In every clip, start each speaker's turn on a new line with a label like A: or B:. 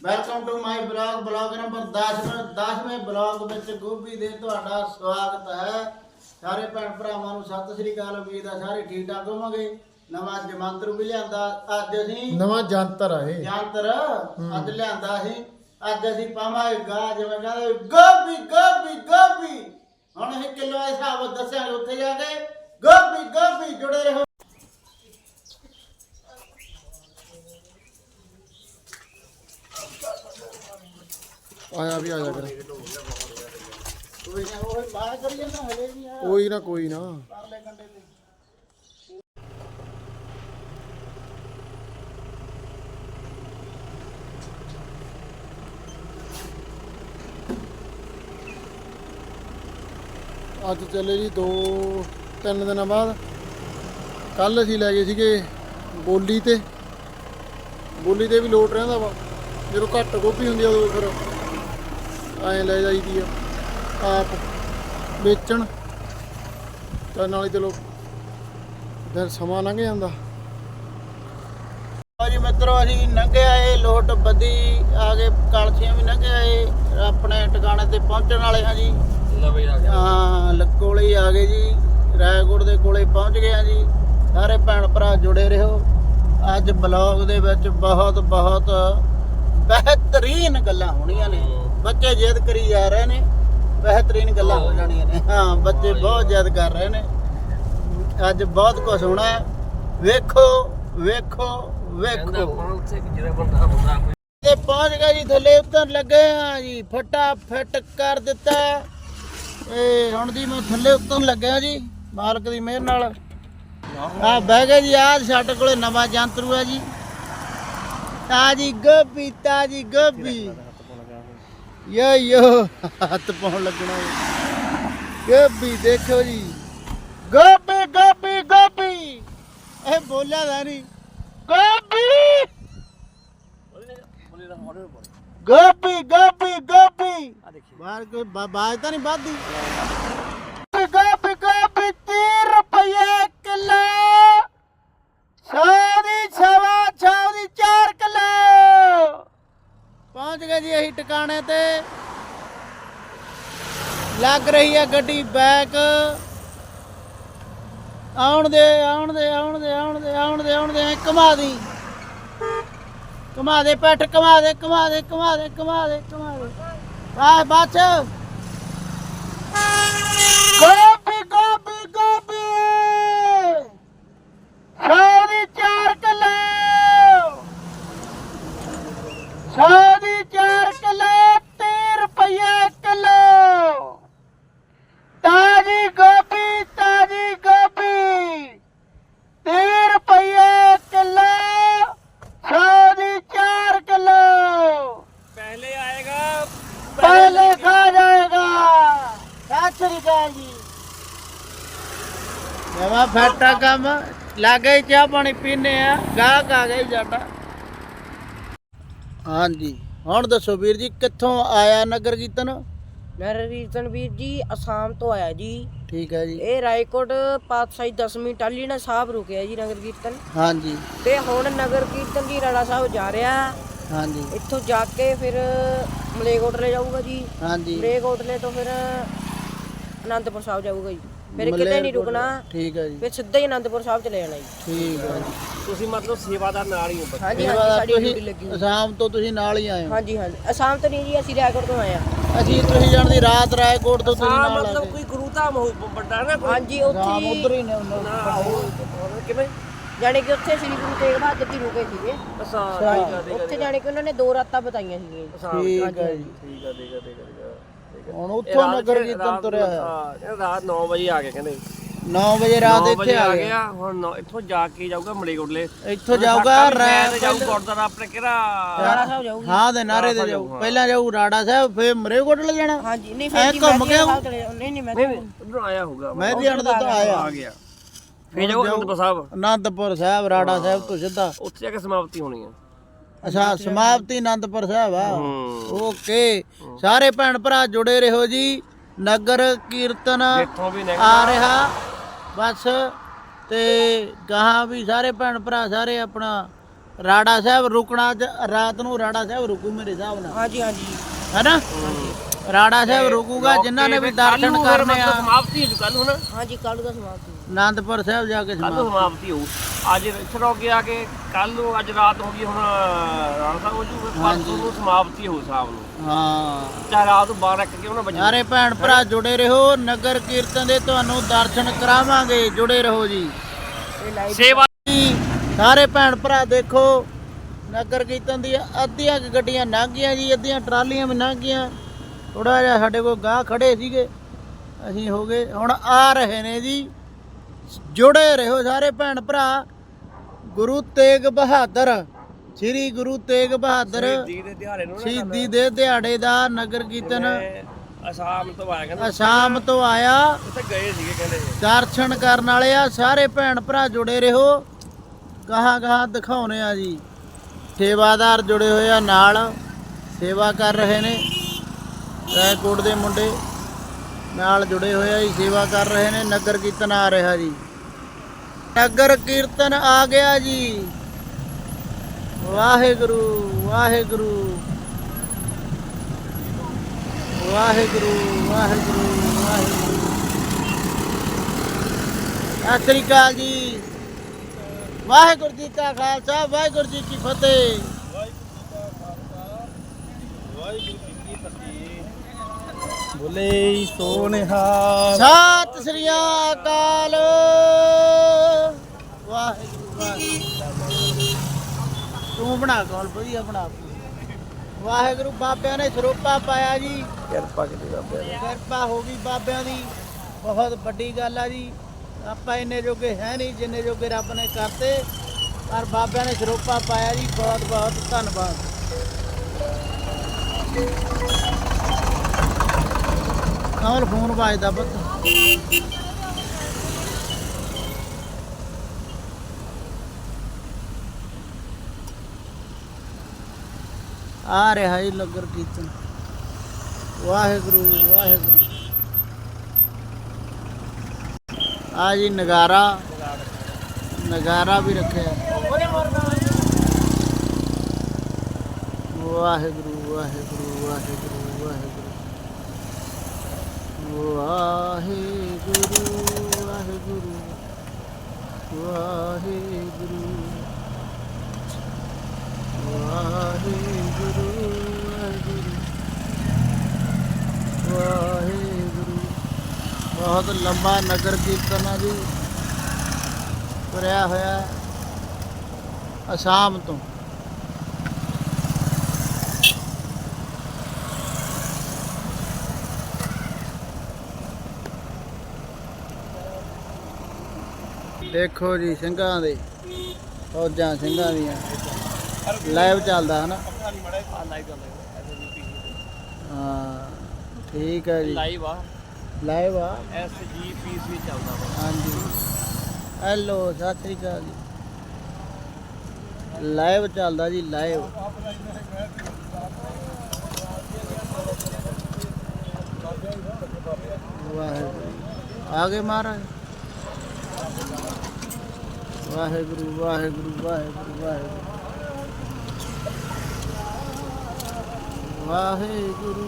A: Welcome to my blog blog number 10 10ਵੇਂ blog ਵਿੱਚ ਗੋਭੀ ਦੇ ਤੁਹਾਡਾ ਸਵਾਗਤ ਹੈ। ਸਾਰੇ ਭੈਣ ਭਰਾਵਾਂ ਨੂੰ ਸਤਿ ਸ੍ਰੀ ਅਕਾਲ ਉਮੀਦ ਆ ਸਾਰੇ ਠੀਕ ਠਾਕ ਹੋਵਾਂਗੇ। ਨਵਾਂ ਜਮਾਂਤਰੂ ਵੀ ਲਿਆਂਦਾ ਅੱਜ ਅਸੀਂ।
B: ਨਵਾਂ ਜੰਤਰ ਆ ਇਹ।
A: ਯੰਤਰ ਅੱਜ ਲਿਆਂਦਾ ਸੀ ਅੱਜ ਅਸੀਂ ਪਾਵਾਂਗੇ ਗਾ ਜਿਵੇਂ ਕਹਿੰਦੇ ਗੋਭੀ ਗੋਭੀ ਗੋਭੀ। ਹੁਣ ਅਸੀਂ ਕਿਲੋ ਹਿਸਾਬ ਦੱਸਾਂਗੇ ਉੱਥੇ ਜਾ ਕੇ ਗੋਭੀ ਗੋਭੀ ਜੁੜੇ ਰਹੋ।
B: ਆਇਆ ਵੀ, ਆਇਆ ਕਰ।
A: ਕੋਈ ਨਾ ਉਹ ਬਾਹਰ ਕਰੀ ਜਾਂਦਾ ਹਲੇ ਨਹੀਂ ਆ
B: ਕੋਈ ਨਾ। ਕੋਈ ਨਾ
A: ਪਰਲੇ ਕੰਡੇ ਤੇ
B: ਅੱਜ ਚੱਲੇ ਜੀ ਦੋ, ਤਿੰਨ ਦਿਨਾਂ ਬਾਅਦ। ਕੱਲ ਅਸੀਂ ਲੈ ਗਏ ਸੀਗੇ ਬੋਲੀ ਤੇ। ਬੋਲੀ ਤੇ ਵੀ ਲੋਟ ਰਹਿੰਦਾ ਵਾ। ਜਦੋਂ ਘੱਟ ਗੋਭੀ ਹੁੰਦੀ ਆ ਉਦੋਂ ਫਿਰ ਐਂ ਲੈ ਜਾਈਦੀ ਆ। ਆਪ ਵੇਚਣ। ਤਾਂ ਨਾਲੇ ਚਲੋ ਫਿਰ ਸਮਾਂ ਲੰਘ ਜਾਂਦਾ।
A: ਜੀ ਮਿੱਤਰੋ ਅਸੀਂ ਲੰਘੇ ਆਏ ਲੋਟ ਬੱਦੀ ਆ ਗਏ ਕਲਸੀਆਂ ਵੀ ਲੰਘੇ ਆਏ ਆਪਣੇ ਟਿਕਾਣੇ ਤੇ ਪਹੁੰਚਣ ਵਾਲੇ ਹਾਂ ਜੀ। ਹਾਂ ਕੋਲੇ ਹੀ ਆ ਗਏ ਜੀ। ਰਾਏਕੋਟ ਦੇ ਕੋਲੇ ਪਹੁੰਚ ਗਏ ਆ ਜੀ। ਸਾਰੇ ਭੈਣ ਭਰਾ ਜੁੜੇ ਰਹੋ। ਅੱਜ ਬਲੌਗ ਦੇ ਵਿੱਚ ਬਹੁਤ ਬਹੁਤ ਬਿਹਤਰੀਨ ਗੱਲਾਂ ਹੋਣੀਆਂ ਨੇ। ਬੱਚੇ ਜਿੱਦ ਕਰੀ ਜਾ ਰਹੇ ਨੇ ਬਿਹਤਰੀਨ ਗੱਲਾਂ ਹੋ ਜਾਣੀਆਂ ਨੇ। ਹਾਂ ਬੱਚੇ ਬਹੁਤ ਜਿੱਦ ਕਰ ਰਹੇ ਨੇ। ਅੱਜ ਬਹੁਤ ਕੁਝ ਹੋਣਾ ਹੈ। ਵੇਖੋ ਵੇਖੋ ਵੇਖੋ। ਤੇ ਪਹੁੰਚ ਗਏ ਜੀ ਥੱਲੇ ਉਤਰਨ ਲੱਗੇ ਆ ਜੀ। ਫਟਾ ਫਿੱਟ ਕਰ ਦਿੱਤਾ। ਇਹ ਹੁਣ ਜੀ ਮੈਂ ਥੱਲੇ ਉਤਰਨ ਲੱਗਿਆ ਜੀ ਮਾਲਕ ਦੀ ਮਿਹਰ ਨਾਲ। ਆ ਬਹਿ ਗਏ ਜੀ ਆ ਸਾਡੇ ਕੋਲੇ ਨਵਾਂ ਜੰਤਰੂ ਹੈ ਜੀ। ਤਾਜੀ ਗੋਭੀ ਤਾਜੀ ਗੋਭੀ। ਯੋ ਯੋ ਹੱਥ ਪਾਉਣ ਲੱਗਣਾ। ਗੋਭੀ ਦੇਖੋ ਜੀ। ਗੋਭੀ ਗੋਭੀ ਗੋਭੀ ਇਹ ਬੋਲਿਆ ਦਾ ਨਹੀਂ। ਗੋਭੀ ਗੋਪੀ ਗੋਪੀ ਗੋਪੀ। ਬਾਹਰ ਕੋਈ ਬਾਜ ਤਾਂ ਨਹੀਂ ਵੱਧਦੀ ਗੋਪੀ ਗੋਪੀ 30 ਰੁਪਏ ਕਿਲੋ ਸੌ ਦੀ ਛਵਾ ਛਾਉ ਦੀ 4 ਕਿਲੋ ਪਹੁੰਚ ਗਏ ਜੀ ਅਸੀਂ ਟਿਕਾਣੇ ਤੇ ਲੱਗ ਰਹੀ ਹੈ ਗੱਡੀ ਬੈਕ। ਆਉਣ ਦੇ ਆਉਣ ਦੇ ਆਉਣ ਦੇ ਆਉਣ ਦੇ ਆਉਣ ਦੇ ਆਉਣ ਦੇ, ਘੁਮਾ ਦੀ। ਘੁਮਾ ਦੇ, ਪੈਟ ਘੁਮਾ ਦੇ ਘੁਮਾ ਦੇ ਘੁਮਾ ਦੇ ਘੁਮਾ ਦੇ ਘੁਮਾ ਦੇ। ਆ ਬਾਚ ਸ੍ਰੀ ਅਕਾਲ ਜੀ। ਨਵਾਂ ਫੈਟਾ ਕੰਮ ਲਾਗੇ ਚਾਹ ਪਾਣੀ ਪੀਨੇ ਆ ਗਾਹਕ ਆ ਗਈ ਸਾਡਾ। ਹਾਂਜੀ ਹੁਣ ਦੱਸੋ ਵੀਰ ਜੀ ਕਿੱਥੋਂ ਆਇਆ ਨਗਰ ਕੀਰਤਨ?
C: ਨਰ ਵੀਰ ਜੀ ਅਸਾਮ ਤੋਂ ਆਇਆ ਜੀ।
A: ਠੀਕ ਹੈ ਜੀ।
C: ਇਹ ਰਾਏਕੋਟ ਪਾਤਸ਼ਾਹੀ 10ਵੀਂ ਟਾਲੀ ਨਾਲ ਸਾਹਿਬ ਰੁਕਿਆ ਜੀ ਨਗਰ ਕੀਰਤਨ।
A: ਹਾਂਜੀ।
C: ਤੇ ਹੁਣ ਨਗਰ ਕੀਰਤਨ ਜੀ ਰਾੜਾ ਸਾਹਿਬ ਜਾ ਰਿਹਾ।
A: ਹਾਂਜੀ।
C: ਇੱਥੋਂ ਜਾ ਕੇ ਫਿਰ ਮਲੇਕੋਟਲੇ ਜਾਊਗਾ ਜੀ।
A: ਹਾਂਜੀ।
C: ਮਲੇਕੋਟਲੇ ਤੋਂ ਫਿਰ ਅਨੰਦਪੁਰ ਸਾਹਿਬ ਜਾਊਗਾ ਜੀ। ਫਿਰ ਕਿਤੇ ਨਹੀਂ ਰੁਕਣਾ।
A: ਠੀਕ ਹੈ ਜੀ।
C: ਫਿਰ ਸਿੱਧਾ ਹੀ ਅਨੰਦਪੁਰ ਸਾਹਿਬ ਚਲੇ ਜਾਣਾ ਜੀ।
A: ਠੀਕ ਹੈ ਜੀ।
D: ਤੁਸੀਂ ਮਤਲਬ ਸੇਵਾਦਾਰ ਨਾਲ ਹੀ ਹੋ ਬੱਚੇ।
C: ਹਾਂਜੀ ਹਾਂਜੀ ਸਾਡੀ ਡਿਊਟੀ ਲੱਗੀ ਹੋਈ।
A: ਅਸਾਮ ਤੋਂ ਤੁਸੀਂ ਨਾਲ ਹੀ ਆਏ ਹੋ।
C: ਹਾਂਜੀ ਹਾਂਜੀ। ਅਸਾਮ ਤੋਂ ਨਹੀਂ ਜੀ ਅਸੀਂ ਰਾਏਕੋਟ ਤੋਂ ਆਏ ਹਾਂ।
A: ਅਸੀਂ ਤੁਸੀਂ ਜਾਣਦੀ ਰਾਤ ਰਾਏਕੋਟ ਤੋਂ ਤੁਸੀਂ
D: ਹਾਂ
A: ਨਾਲ ਆ
D: ਮਤਲਬ ਕੋਈ ਗੁਰੂ ਧਾਮ ਹੋ ਵੱਡਾ ਨਾ ਕੋਈ।
C: ਹਾਂਜੀ ਉੱਥੇ ਹੀ-
A: ਉਧਰ ਹੀ ਨੇ ਉਹਨਾਂ
D: ਨਾ ਉਹ ਕਿਵੇਂ?
C: ਜਾਣੀ ਕਿ ਉੱਥੇ ਸ੍ਰੀ ਗੁਰੂ ਤੇਗ ਬਹਾਦਰ ਜੀ ਰੁਕੇ ਸੀਗੇ।
D: ਅਸਾਂ ਆ
C: ਉੱਥੇ ਜਾਣੀ ਕਿ ਉਹਨਾਂ ਨੇ ਦੋ ਰਾਤਾਂ ਬਤਾਈਆਂ ਸੀਗੀਆਂ ਜੀ।
A: ਠੀਕ ਹੈ ਜੀ
D: ਠੀਕ ਆ ਠੀਕ ਆ ਠੀਕ ਆ ਆ।
A: ਹੁਣ ਉੱਥੋਂ ਨਗਰ ਕੀਰਤਨ ਤੁਰਿਆ ਹੋਇਆ।
D: ਹਾਂ ਇਹ ਰਾਤ 9 ਵਜੇ ਆ ਗਏ ਕਹਿੰਦੇ।
A: 9 ਵਜੇ ਰਾਤ
D: 9
A: ਇੱਥੇ
D: ਵਜੇ
A: ਆ
D: ਗਿਆ ਹੁਣ ਨੌ- ਇੱਥੋਂ ਜਾ ਕੇ ਜਾਊਗਾ ਮਲੇਕੋਟਲੇ
A: ਇੱਥੋਂ ਜਾਊਗਾ
D: ਰਾਤ
A: ਰਾਤ
D: ਜਾਊ ਗੁਰਦੁਆਰਾ ਆਪਣੇ ਕਿਹੜਾ?
C: ਰਾੜਾ ਸਾਹਿਬ ਜਾਊਗੀ।
A: ਹਾਂ ਦੇ ਨਾਰੇ ਤੇ ਜਾਊ। ਪਹਿਲਾਂ ਜਾਊ ਰਾੜਾ ਸਾਹਿਬ ਫੇਰ ਮਰੇਕੋਟ ਲੈ ਜਾਣਾ।
C: ਹਾਂਜੀ ਨਹੀਂ ਫਿਰ ਜੀ
A: ਘੁੰਮ
C: ਮੈਂ ਨਹੀਂ ਨਹੀਂ ਮੈਂ
D: ਨਹੀਂ ਉਧਰੋਂ ਆਇਆ ਹੋਊਗਾ।
A: ਮੈਂ ਵੀ ਅਣਦ ਤੋਂ ਆਇਆ।
D: ਆ ਗਿਆ। ਫੇਰ ਜਾਊ ਅਨੰਦਪੁਰ ਸਾਹਿਬ।
A: ਅਨੰਦਪੁਰ ਸਾਹਿਬ ਰਾੜਾ ਸਾਹਿਬ ਤੋਂ ਸਿੱਧਾ।
D: ਉੱਥੇ ਜਾ ਕੇ ਸਮਾਪਤੀ ਹੋਣੀ ਆ
A: ਅੱਛਾ ਸਮਾਪਤੀ ਅਨੰਦਪੁਰ ਸਾਹਿਬ ਆ। ਓਕੇ। ਸਾਰੇ ਭੈਣ ਭਰਾ ਜੁੜੇ ਰਹੋ ਜੀ। ਨਗਰ ਕੀਰਤਨ
D: ਇੱਥੋਂ ਵੀ ਨਹੀਂ
A: ਆ ਰਿਹਾ। ਬਸ ਤੇ ਗਾਹਾਂ ਵੀ ਸਾਰੇ ਭੈਣ ਭਰਾ ਸਾਰੇ ਆਪਣਾ ਰਾੜਾ ਸਾਹਿਬ ਰੁਕਣਾ ਰਾਤ ਨੂੰ ਰਾੜਾ ਸਾਹਿਬ ਰੁਕੂ ਮੇਰੇ ਹਿਸਾਬ ਨਾਲ।
C: ਹਾਂਜੀ ਹਾਂਜੀ।
A: ਹੈਨਾ? ਰਾੜਾ ਸਾਹਿਬ ਰੁਕੂਗਾ ਜਿਨ੍ਹਾਂ ਨੇ ਵੀ ਦਰਸ਼ਨ ਕਰਨੇ ਆ।
D: ਸਮਾਪਤੀ ਹੋ ਕੱਲ ਹੁਣ
C: ਹਾਂਜੀ ਕੱਲ ਦਾ ਸਮਾਪਤੀ।
A: ਆਨੰਦਪੁਰ ਸਾਹਿਬ ਜਾ ਕੇ
D: ਕੱਲ
A: ਸਮਾਪਤ।
D: ਸਮਾਪਤੀ ਹੋਊ। ਅੱਜ ਇੱਥੇ ਰੁਕ ਗਿਆ ਕਿ ਕੱਲ ਨੂੰ ਅੱਜ ਰਾਤ ਹੋ ਗਈ ਹੁਣ ਰਾਣਾ ਸਾਹਿਬ ਹੋ ਜੂ ਪਰਸੋਂ ਨੂੰ ਸਮਾਪਤੀ ਹੋ ਸ਼ਾਮ ਨੂੰ।
A: ਹਾਂ।
D: ਚਾਹੇ ਰਾਤ ਨੂੰ 12 ਇੱਕ ਕਿਉਂ ਨਾ ਵਜੇ
A: ਸਾਰੇ ਭੈਣ ਭਰਾ ਜੁੜੇ ਰਹੋ ਨਗਰ ਕੀਰਤਨ ਦੇ ਤੁਹਾਨੂੰ ਦਰਸ਼ਨ ਕਰਾਵਾਂਗੇ ਜੁੜੇ ਰਹੋ ਜੀ।
D: ਸੇਵਾ
A: ਜੀ, ਸਾਰੇ ਭੈਣ ਭਰਾ ਦੇਖੋ ਨਗਰ ਕੀਰਤਨ ਦੀਆਂ ਅੱਧੀਆਂ ਕੁ ਗੱਡੀਆਂ ਲੰਘ ਗਈਆਂ ਜੀ ਅੱਧੀਆਂ ਟਰਾਲੀਆਂ ਵੀ ਲੰਘ ਗਈਆਂ ਥੋੜਾ ਜਿਹਾ ਸਾਡੇ ਕੋਲ ਗਾਹ ਖੜੇ ਸੀਗੇ। ਅਸੀਂ ਹੋ ਗਏ ਹੁਣ ਆ ਰਹੇ ਨੇ ਜੀ। ਜੁੜੇ ਰਹੋ ਸਾਰੇ ਭੈਣ ਭਰਾ। ਗੁਰੂ ਤੇਗ ਬਹਾਦਰ ਸ੍ਰੀ ਗੁਰੂ ਤੇਗ ਬਹਾਦਰ
D: ਦੀ ਦੇ ਦਿਹਾੜੇ ਨੂੰ ਨਾ
A: ਸ਼ਹੀਦੀ ਦੇ ਦਿਹਾੜੇ ਦਾ ਨਗਰ ਕੀਰਤਨ
D: ਅਸਾਮ ਤੋਂ ਆਇਆ ਕਹਿੰਦਾ।
A: ਅਸਾਮ ਤੋਂ ਆਇਆ।
D: ਉੱਥੇ ਗਏ ਸੀਗੇ ਕਹਿੰਦੇ
A: ਦਰਸ਼ਨ ਕਰਨ ਵਾਲੇ ਆ ਸਾਰੇ ਭੈਣ ਭਰਾ ਜੁੜੇ ਰਹੋ। ਗਾਹਾਂ ਗਾਹਾਂ ਦਿਖਾਉਨੇ ਆ ਜੀ। ਸੇਵਾਦਾਰ ਜੁੜੇ ਹੋਏ ਆ ਨਾਲ। ਸੇਵਾ ਕਰ ਰਹੇ ਨੇ। ਰੈਕੋਟ ਦੇ ਮੁੰਡੇ। ਨਾਲ ਜੁੜੇ ਹੋਏ ਆ ਜੀ, ਸੇਵਾ ਕਰ ਰਹੇ ਨੇ, ਨਗਰ ਕੀਰਤਨ ਆ ਰਿਹਾ ਜੀ। ਨਗਰ ਕੀਰਤਨ ਆ ਗਿਆ ਜੀ। ਵਾਹਿਗੁਰੂ ਵਾਹਿਗੁਰੂ। ਵਾਹਿਗੁਰੂ ਵਾਹਿਗੁਰੂ ਵਾਹਿਗੁਰੂ। ਸਤਿ ਸ੍ਰੀ ਅਕਾਲ ਜੀ। ਵਾਹਿਗੁਰੂ ਜੀ ਕਾ ਖਾਲਸਾ, ਵਾਹਿਗੁਰੂ ਜੀ ਕੀ ਫਤਿਹ।
B: ਵਾਹਿਗੁਰੂ ਵਾਹਿਗੁਰੂ ਬੋਲੇ ਸੋਨਿਹਾ
A: ਸਤਿ ਸ੍ਰੀ ਅਕਾਲ। ਵਾਹਿਗੁਰੂ। ਵਾਹਿਗੁਰੂ ਤੂੰ ਬਣਾ ਕੋਲ ਵਧੀਆ ਬਣਾ। ਵਾਹਿਗੁਰੂ ਬਾਬਿਆਂ ਨੇ ਸਰੂਪਾ ਪਾਇਆ ਜੀ।
B: ਕਿਰਪਾ ਕਰੀ ਬਾਬੇ
A: ਕਿਰਪਾ ਹੋ ਗਈ ਬਾਬਿਆਂ ਦੀ। ਬਹੁਤ ਵੱਡੀ ਗੱਲ ਆ ਜੀ। ਆਪਾਂ ਇੰਨੇ ਜੋਗੇ ਹੈ ਨਹੀਂ ਜਿੰਨੇ ਜੋਗੇ ਰੱਬ ਨੇ ਕਰਤੇ। ਪਰ ਬਾਬਿਆਂ ਨੇ ਸਰੂਪਾ ਪਾਇਆ ਜੀ। ਬਹੁਤ ਬਹੁਤ ਧੰਨਵਾਦ। और kung ano ba आ रहा है लगर कीर्तन। वाहेगुरु वाहेगुरु। आज ये नगारा। नगारा भी रखे। है वाहेगुरु वाहेगुरु वाहेगुरु वाहेगुरु। ਵਾਹਿਗੁਰੂ ਵਾਹਿਗੁਰੂ ਵਾਹਿਗੁਰੂ ਵਾਹਿਗੁਰੂ ਵਾਹਿਗੁਰੂ ਵਾਹਿਗੁਰੂ। ਬਹੁਤ ਲੰਬਾ ਨਗਰ ਕੀਰਤਨ ਆ ਜੀ। ਤੁਰਿਆ ਹੋਇਆ ਅਸਾਮ ਤੋਂ। ਦੇਖੋ ਜੀ ਸਿੰਘਾਂ ਦੇ ਫੌਜਾਂ ਸਿੰਘਾਂ ਦੀਆਂ। ਲਾਈਵ ਚੱਲਦਾ ਹਨਾ? ਹਾਂ ਠੀਕ ਹੈ ਜੀ।
D: ਲਾਈਵ ਆ।
A: ਲਾਈਵ ਆ?
D: ਐਸ ਜੀ ਪੀ ਸੀ ਚੱਲਦਾ
A: ਹਾਂਜੀ। ਹੈਲੋ ਸਤਿ ਸ੍ਰੀ ਅਕਾਲ ਜੀ। ਲਾਈਵ ਚੱਲਦਾ ਜੀ ਲਾਈਵ ਵਾਹਿਗੁਰੂ ਆ ਗਏ ਮਹਾਰਾਜ। ਵਾਹਿਗੁਰੂ ਵਾਹਿਗੁਰੂ ਵਾਹਿਗੁਰੂ ਵਾਹਿਗੁਰੂ। ਵਾਹਿਗੁਰੂ।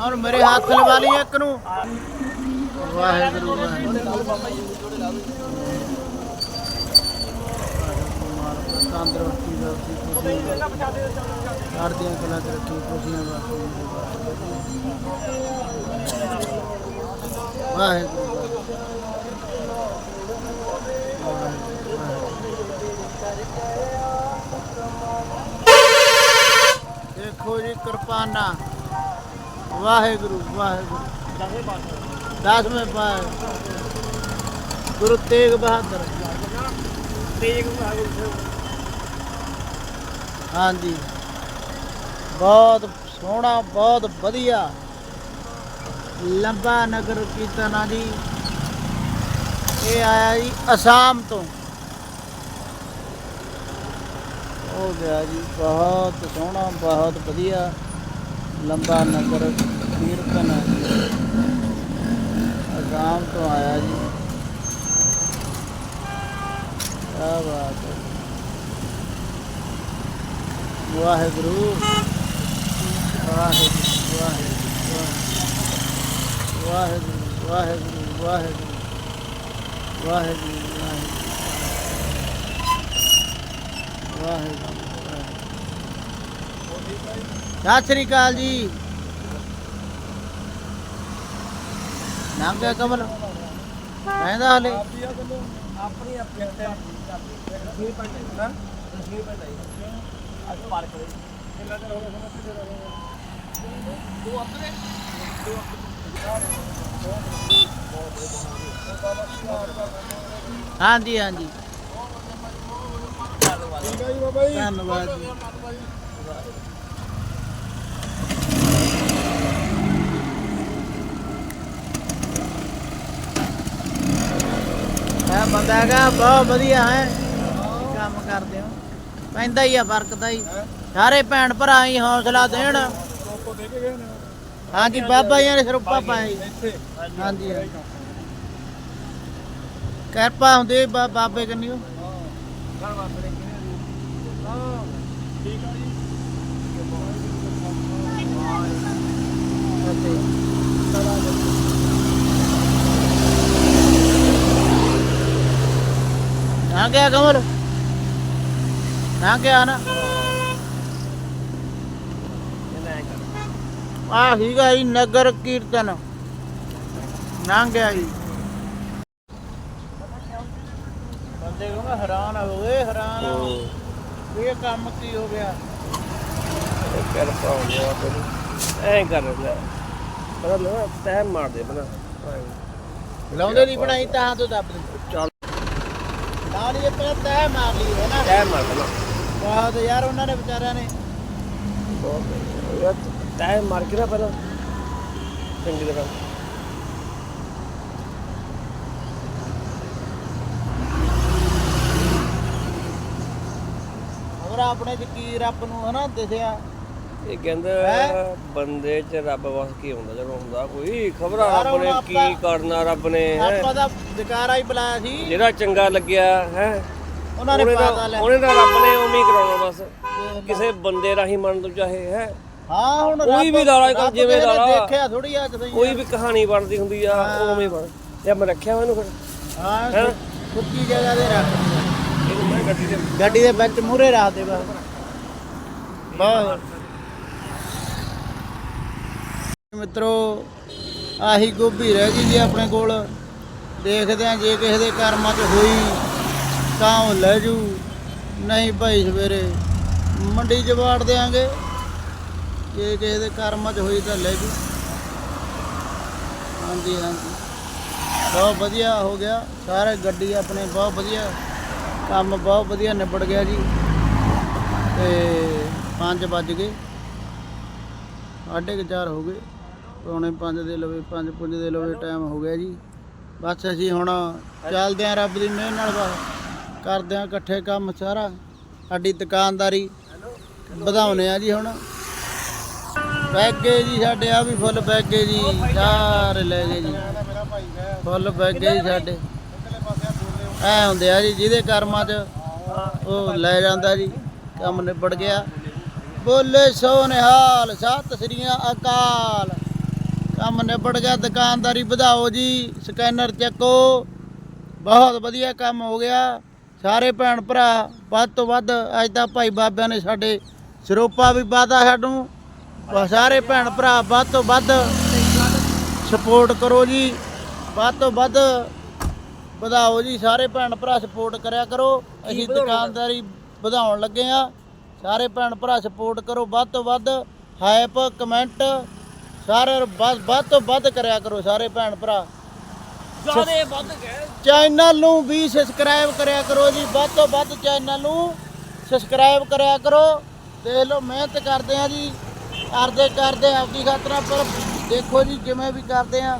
A: ਔਰ ਮੇਰੇ ਹੱਥ ਲਵਾ ਲਈ ਇੱਕ ਨੂੰ। ਵਾਹਿਗੁਰੂ ਵਾਹਿਗੁਰੂ। देखो जी कृपाना। वाहेगुरु वाहेगुरु। दसवें पाए गुरु तेग बहादुर। तेग
D: बहादुर।
A: ਹਾਂਜੀ। ਬਹੁਤ ਸੋਹਣਾ, ਬਹੁਤ ਵਧੀਆ। ਲੰਬਾ ਨਗਰ ਕੀਰਤਨ ਆ ਜੀ ਇਹ ਆਇਆ ਜੀ ਅਸਾਮ ਤੋਂ। ਹੋ ਗਿਆ ਜੀ ਬਹੁਤ ਸੋਹਣਾ, ਬਹੁਤ ਵਧੀਆ ਲੰਬਾ ਨਗਰ ਕੀਰਤਨ। ਹੈ ਜੀ। ਅਸਾਮ ਤੋਂ ਆਇਆ ਜੀ। ਕਿਆ ਬਾਤ ਹੈ। ਵਾਹਿਗੁਰੂ ਵਾਹਿਗੁਰੂ ਵਾਹਿਗੁਰੂ ਵਾਹਿਗੁਰੂ ਵਾਹਿਗੁਰੂ ਵਾਹਿਗੁਰੂ ਵਾਹਿਗੁਰੂ ਵਾਹਿਗੁਰੂ ਵਾਹਿਗੁਰੂ ਸਤਿ ਸ੍ਰੀ ਅਕਾਲ ਜੀ ਨਾਮ ਕਿਆ ਕਮਲ ਕਹਿੰਦਾ ਹਲੇ
D: ਆਪਣੀ ਆਪਣੀ ਰਸ਼ਮੀ ਪੰਡ ਨਾ ਰਸ਼ਮੀ ਪੰਡ ਆਈ ਅੱਜ ਪਾਰਕ ਕਰੇ ਕਿੰਨਾ ਚਿਰ ਹੋ ਗਿਆ ਦੋ ਆਪਣੇ
A: ਹਾਂਜੀ ਹਾਂਜੀ।
B: ਠੀਕ ਹੈ ਜੀ ਬਾਬਾ ਜੀ
A: ਧੰਨਵਾਦ ਜੀ। ਇਹ ਬੰਦਾ ਹੈਗਾ, ਬਹੁਤ ਵਧੀਆ ਹੈ। ਕੰਮ ਕਰਦੇ ਹੋ? ਪੈਂਦਾ ਹੀ ਆ ਫ਼ਰਕ ਤਾਂ ਹੀ। ਸਾਰੇ ਭੈਣ ਭਰਾ ਹੀ ਹੌਸਲਾ ਦੇਣ। ਹਾਂਜੀ ਬਾਬਾ ਜੀ ਨੇ ਸਰੂਪਾ ਪਾਇਆ ਜੀ। ਹਾਂਜੀ। ਕਿਰਪਾ ਹੁੰਦੀ ਬਾਬੇ ਕੰਨਿਓ
B: ਠੀਕ ਆ ਜੀ
A: ਗਿਆ ਕਮਲ। ਨਾ ਗਿਆ ਨਾ। ਆ ਹੀਗਾ ਜੀ ਨਗਰ ਕੀਰਤਨ। ਨਾ ਗਿਆ ਜੀ। ਬੰਦੇ ਕਹਿੰਦਾ ਹੈਰਾਨ ਹੋ ਗਏ ਹੈਰਾਨ ਇਹ ਕੰਮ ਕੀ ਹੋ ਗਿਆ?
D: ਕਿਰਪਾ ਹੋ ਗਿਆ ਬਣੀ ਐ ਕਰ ਲੈ। ਪਤਾ ਨਾ ਤੈ ਮਾਰ ਦੇ ਬਣਾ।
A: ਲਾਉਂਦੇ ਨਹੀਂ ਬਣਾਈ ਤਾਂ ਤੋਂ ਦੱਬ ਦੇ
D: ਚੱਲ।
A: ਨਾਲ ਹੀ ਪਹਿਲਾਂ ਤੈ ਮਾਰ ਲਈ ਹੈ ਨਾ?
D: ਤੈ ਮਾਰ ਬਣਾ
A: ਬਹੁਤ ਯਾਰ ਉਹਨਾਂ ਨੇ ਵਿਚਾਰਿਆਂ ਨੇ।
D: ਯਾਰ ਤੈ ਮਾਰ ਕੇ ਨਾ ਪਹਿਲਾਂ। ਚੰਗੀ ਤਰ੍ਹਾਂ।
A: ਹੋਰ ਆਪਣੇ ਚ ਕੀ ਰੱਬ ਨੂੰ ਹਨਾ ਦਿਸਿਆ?
D: ਇਹ ਕਹਿੰਦਾ
A: ਹੈਂ?
D: ਬੰਦੇ 'ਚ ਰੱਬ ਵਸ ਕੀ ਹੁੰਦਾ? ਜਦੋਂ ਹੁੰਦਾ ਕੋਈ ਖਬਰਾਂ
A: ਯਾਰ
D: ਰੱਬ ਨੇ
A: ਹੁਣ
D: ਕੀ
A: ਆਪਾਂ-
D: ਕਰਨਾ ਰੱਬ ਨੇ ਹੈਂ?
A: ਆਪਾਂ ਦਾ ਵਿਕਾਰਾ ਹੀ ਬੁਲਾਇਆ ਸੀ।
D: ਜਿਹੜਾ ਚੰਗਾ ਲੱਗਿਆ ਹੈ?
A: ਉਹਨਾਂ ਨੇ
D: ਉਹਨੇ
A: ਪਤਾ
D: ਤਾਂ
A: ਲੈ
D: ਉਹਨੇ ਤਾਂ ਰੱਬ ਨੇ ਉਵੇਂ ਹੀ ਕਰਾਉਣਾ ਬਸ।
A: ਦੇਖ ਲਾ।
D: ਕਿਸੇ ਬੰਦੇ ਰਾਹੀਂ ਮੰਨ ਤੋਂ ਚਾਹੇ ਹੈ।
A: ਹਾਂ ਹੁਣ
D: ਕੋਈ
A: ਰੱਬ-
D: ਵੀ ਲਾਲਾ ਕਰ
A: ਰੱਬ
D: ਜਿਵੇਂ
A: ਕਿਸੇ ਨੇ
D: ਲਾਲਾ।
A: ਦੇਖਿਆ ਥੋੜੀ ਅੱਜ ਸਹੀ
D: ਕੋਈ ਵੀ ਕਹਾਣੀ ਬਣਦੀ ਹੁੰਦੀ ਆ
A: ਹਾਂ।
D: ਉਹ ਉਵੇਂ ਬਣ ਤੇ ਮੈਂ ਰੱਖਿਆ ਹੋਇਆ ਇਹਨੂੰ ਫਿਰ?
A: ਹਾਂ
D: ਹੈਂ?
A: ਸੁੱਕੀ ਜਗ੍ਹਾ ਤੇ ਰੱਖ
D: ਇਹਨੂੰ ਮੈਂ ਗੱਡੀ ਦੇ
A: ਗੱਡੀ ਦੇ ਵਿੱਚ ਮੂਰੇ ਰੱਖ ਦੇ ਬਸ। ਬਹੁਤ ਮਿੱਤਰੋ ਆਹੀ ਗੋਭੀ ਰਹਿ ਗਈ ਜੀ ਆਪਣੇ ਕੋਲ। ਦੇਖਦੇ ਆ ਜੇ ਕਿਸੇ ਦੇ ਕਰਮਾਂ 'ਚ ਹੋਈ। ਤਾਂ ਉਹ ਲੈ ਜੂ। ਨਹੀਂ ਭਾਈ ਸਵੇਰੇ ਮੰਡੀ 'ਚ ਵਾੜ ਦੇਾਂਗੇ ਜੇ ਕਿਸੇ ਦੇ ਕਰਮਾਂ 'ਚ ਹੋਈ ਤਾਂ ਲੈ ਜੂ। ਹਾਂਜੀ ਹਾਂਜੀ। ਬਹੁਤ ਵਧੀਆ ਹੋ ਗਿਆ। ਸਾਰੇ ਗੱਡੀ ਆਪਣੇ ਬਹੁਤ ਵਧੀਆ, ਕੰਮ ਬਹੁਤ ਵਧੀਆ ਨਿਬੜ ਗਿਆ ਜੀ। ਤੇ 5 ਵੱਜ ਗਏ। ਸਾਢੇ ਕੁ ਚਾਰ ਹੋ ਗਏ। ਪੌਣੇ 5 ਦੇ ਲਵੇ 5 ਪੁੰਜ ਦੇ ਲਵੇ ਟਾਈਮ ਹੋ ਗਿਆ ਜੀ। ਬਸ ਅਸੀਂ ਹੁਣ ਚੱਲਦੇ ਆਂ ਰੱਬ ਦੀ ਮਿਹਰ ਨਾਲ ਬਸ। ਕਰਦੇ ਆਂ ਇਕੱਠੇ ਕੰਮ ਸਾਰਾ। ਸਾਡੀ ਦੁਕਾਨਦਾਰੀ ਵਧਾਉਨੇ ਆ ਜੀ ਹੁਣ। ਬੈਗੇ ਜੀ ਸਾਡੇ ਆ ਵੀ ਫੁੱਲ ਬੈਗੇ ਜੀ ਸਾਰੇ ਲੈ ਗਏ ਜੀ। ਫੁੱਲ ਬੈਗੇ ਜੀ ਸਾਡੇ।
B: ਇਧਰਲੇ
A: ਐ ਹੁੰਦੇ ਆ ਜੀ, ਜਿਹਦੇ ਕਰਮਾਂ 'ਚ ਉਹ ਲੈ ਜਾਂਦਾ ਜੀ, ਕੰਮ ਨਿਬੜ ਗਿਆ। ਬੋਲੇ ਸੋ ਨਿਹਾਲ ਸਤਿ ਸ੍ਰੀ ਅਕਾਲ। ਕੰਮ ਨਿਬੜ ਗਿਆ, ਦੁਕਾਨਦਾਰੀ ਵਧਾਓ ਜੀ, ਸਕੈਨਰ ਚੱਕੋ। ਬਹੁਤ ਵਧੀਆ ਕੰਮ ਹੋ ਗਿਆ। ਸਾਰੇ ਭੈਣ ਭਰਾ ਵੱਧ ਤੋਂ ਵੱਧ ਅੱਜ ਤਾਂ ਭਾਈ ਬਾਬਿਆਂ ਨੇ ਸਾਡੇ ਸਰੋਪਾ ਵੀ ਵਾਦਾ ਸਾਨੂੰ। ਸਾਰੇ ਭੈਣ ਭਰਾ ਵੱਧ ਤੋਂ ਵੱਧ ਸਪੋਰਟ ਕਰੋ ਜੀ। ਵੱਧ ਤੋਂ ਵੱਧ ਵਧਾਓ ਜੀ। ਸਾਰੇ ਭੈਣ ਭਰਾ ਸਪੋਰਟ ਕਰਿਆ ਕਰੋ। ਅਸੀਂ ਦੁਕਾਨਦਾਰੀ ਵਧਾਉਣ ਲੱਗੇ ਆ ਸਾਰੇ ਭੈਣ ਭਰਾ ਸਪੋਰਟ ਕਰੋ। ਵੱਧ ਤੋਂ ਵੱਧ ਹਾਈਪ ਕਮੈਂਟ ਸਾਰੇ ਵੱਧ ਤੋਂ ਵੱਧ ਕਰਿਆ ਕਰੋ। ਸਾਰੇ ਭੈਣ ਭਰਾ।
D: ਜਿਆਦੇ ਵੱਧ ਗਏ।
A: ਚੈਨਲ ਨੂੰ ਵੀ ਸਬਸਕ੍ਰਾਈਬ ਕਰਿਆ ਕਰੋ ਜੀ। ਵੱਧ ਤੋਂ ਵੱਧ ਚੈਨਲ ਨੂੰ ਸਬਸਕ੍ਰਾਈਬ ਕਰਿਆ ਕਰੋ। ਦੇਖ ਲਓ ਮਿਹਨਤ ਕਰਦੇ ਆ ਜੀ। ਕਰਦੇ ਕਰਦੇ ਆਪਦੀ ਖਾਤਰ ਪਰ ਦੇਖੋ ਜੀ ਜਿਵੇਂ ਵੀ ਕਰਦੇ ਆ।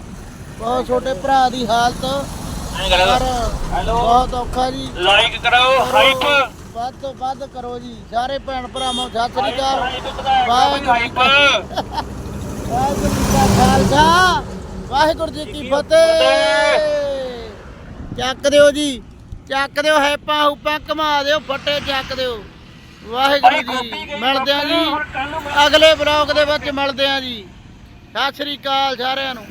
A: ਬਹੁਤ ਛੋਟੇ ਭਰਾ ਦੀ ਹਾਲਤ। ਪਰ ਬਹੁਤ ਔਖਾ ਜੀ।
D: ਲਾਈਕ ਕਰਾਓ ਹਾਈਪ
A: ਵੱਧ ਤੋਂ ਵੱਧ ਕਰੋ ਜੀ। ਸਾਰੇ ਭੈਣ ਭਰਾਵਾਂ ਸਤਿ ਸ੍ਰੀ ਅਕਾਲ। ਵਾਹਿਗੁਰੂ ਜੀ ਕਾ ਖਾਲਸਾ। ਵਾਹਿਗੁਰੂ ਜੀ ਕੀ ਫਤਿਹ। ਚੱਕ ਦਿਓ ਜੀ ਚੱਕ ਦਿਓ ਹੈਪਾਂ ਹੂਪਾਂ ਘਮਾ ਦਿਓ ਫੱਟੇ ਚੱਕ ਦਿਓ। ਵਾਹਿਗੁਰੂ ਜੀ ਮਿਲਦੇ ਆ ਜੀ। ਅਗਲੇ ਬਲੌਗ ਦੇ ਵਿੱਚ ਮਿਲਦੇ ਆ ਜੀ। ਸਤਿ ਸ੍ਰੀ ਅਕਾਲ ਸਾਰਿਆਂ ਨੂੰ।